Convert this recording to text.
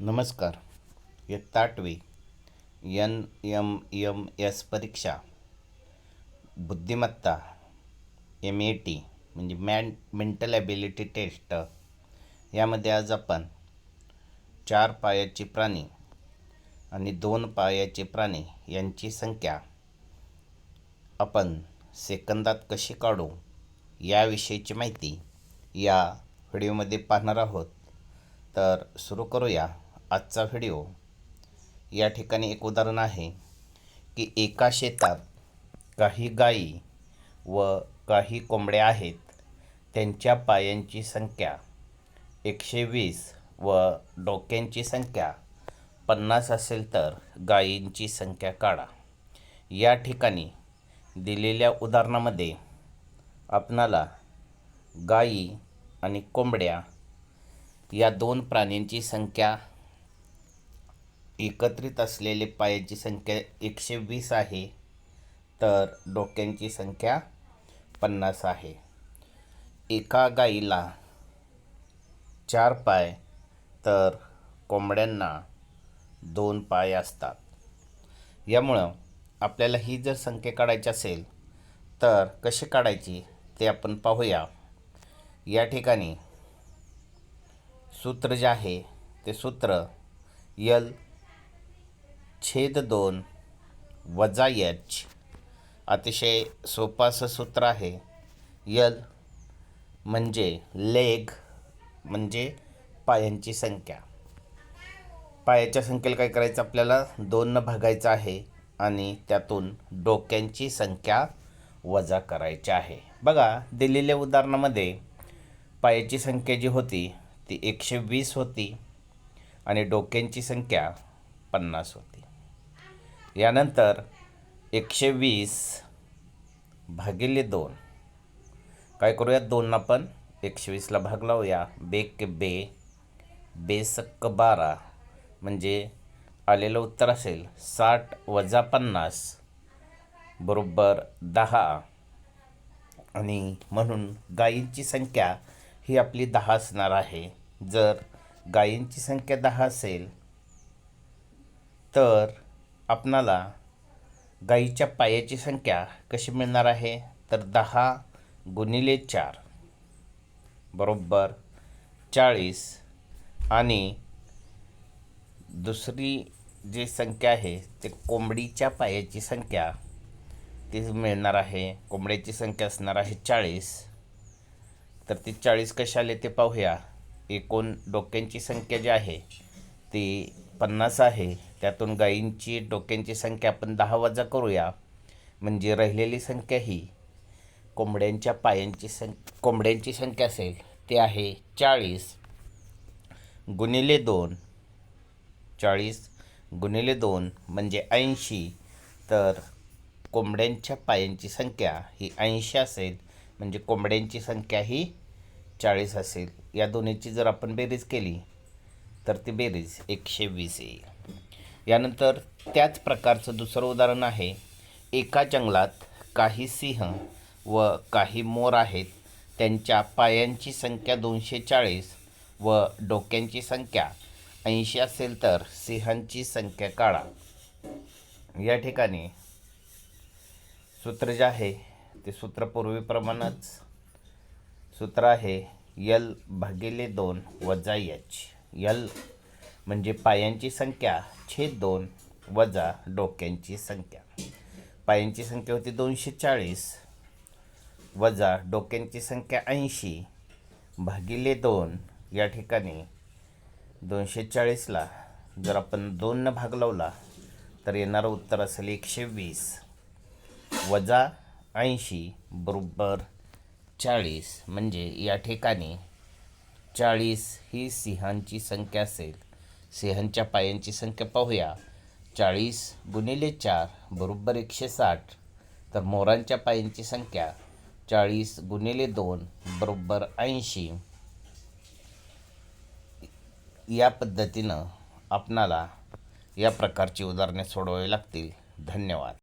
नमस्कार. इयत्ता आठवी एन एम एम एस परीक्षा. बुद्धिमत्ता एम ए टी म्हणजे मॅन मेंटल ॲबिलिटी टेस्ट यामध्ये आज आपण चार पायाचे प्राणी आणि दोन पायाचे प्राणी यांची संख्या आपण सेकंदात कशी काढू याविषयीची माहिती या व्हिडिओमध्ये पाहणार आहोत. तर सुरू करूया. आजचा व्हिडिओ या ठिकाणी एक उदाहरण आहे की एका शेतात काही गायी व काही कोंबड्या आहेत. त्यांच्या पायांची संख्या एकशे वीस व डोक्यांची संख्या पन्नास असेल तर गायींची संख्या काढा. या ठिकाणी दिलेल्या उदाहरणामध्ये आपणाला गायी आणि कोंबड्या या दोन प्राण्यांची संख्या एकत्रित असलेले पायाची संख्या एकशे वीस आहे तर डोक्यांची संख्या पन्नास आहे. एका गाईला चार पाय तर कोंबड्यांना दोन पाय असतात. यामुळं आपल्याला ही जर संख्या काढायची असेल तर कशी काढायची ते आपण पाहूया. या ठिकाणी सूत्र जे आहे ते सूत्र यल छेद दोन वजा यच. अतिशय सोपं असं सूत्र आहे. यल म्हणजे लेग म्हणजे पायांची संख्या. पायाच्या संख्येला काय करायचं? आपल्याला दोननं भागायचं आहे आणि त्यातून डोक्यांची संख्या वजा करायची आहे. बघा दिलेल्या उदाहरणामध्ये पायाची संख्या जी होती ती एकशे वीस होती आणि डोक्यांची संख्या पन्नास होती. यानंतर एकशे वीस भागिले दोन. काय करूया दोन आपण एकशे वीसला भाग लावूया. बेक बे बेसक्क बारा. म्हणजे आलेलं उत्तर असेल साठ वजा पन्नास बरोबर दहा. आणि म्हणून गायींची संख्या ही आपली दहा असणार आहे. जर गायींची संख्या दहा असेल तर आपणाला गाईच्या पायाची संख्या कशी मिळणार आहे? तर दहा गुणिले चार बरोबर चाळीस. आणि दुसरी जी संख्या आहे ते कोंबडीच्या पायाची संख्या ती मिळणार आहे. कोंबड्याची संख्या असणार आहे चाळीस. तर ती चाळीस कशी आले ते पाहूया. एकूण डोक्यांची संख्या जी आहे ती पन्नास आहे. त्यातून गायींची डोक्यांची संख्या आपण दहा वजा करूया. म्हणजे राहिलेली संख्या ही कोंबड्यांच्या पायांची सं कोंबड्यांची संख्या असेल ते आहे चाळीस गुणिले दोन. चाळीस गुणिले दोन म्हणजे ऐंशी. तर कोंबड्यांच्या पायांची संख्या ही ऐंशी असेल म्हणजे कोंबड्यांची संख्या ही चाळीस असेल. या दोन्हीची जर आपण बेरीज केली तर ती बेरीज एकशे वीस येईल. यानंतर त्याच प्रकारचं दुसरं उदाहरण आहे. एका जंगलात काही सिंह व काही मोर आहेत. त्यांच्या पायांची संख्या दोनशे चाळीस व डोक्यांची संख्या ऐंशी असेल तर सिंहांची संख्या काढा. या ठिकाणी सूत्र जे आहे ते सूत्र पूर्वीप्रमाणेच सूत्र आहे यल भागिले दोन वजा एच. यल म्हणजे पायांची संख्या छेद दोन वजा डोक्यांची संख्या. पायांची संख्या होती दोनशे चाळीस वजा डोक्यांची संख्या ऐंशी भागिले दोन. या ठिकाणी दोनशे चाळीसला जर आपण दोननं भाग लावला तर येणारं उत्तर असेल एकशे वीस. वजा ऐंशी बरोबर चाळीस. म्हणजे या ठिकाणी चाळीस ही सिंहांची संख्या असेल. सिंहांच्या पायांची संख्या पाहूया. चाळीस गुणिले चार बरोबर एकशे साठ. तर मोरांच्या पायांची संख्या चाळीस गुणिले दोन बरोबर ऐंशी. या पद्धतीनं आपणाला या प्रकारची उदाहरणे सोडवावी लागतील. धन्यवाद.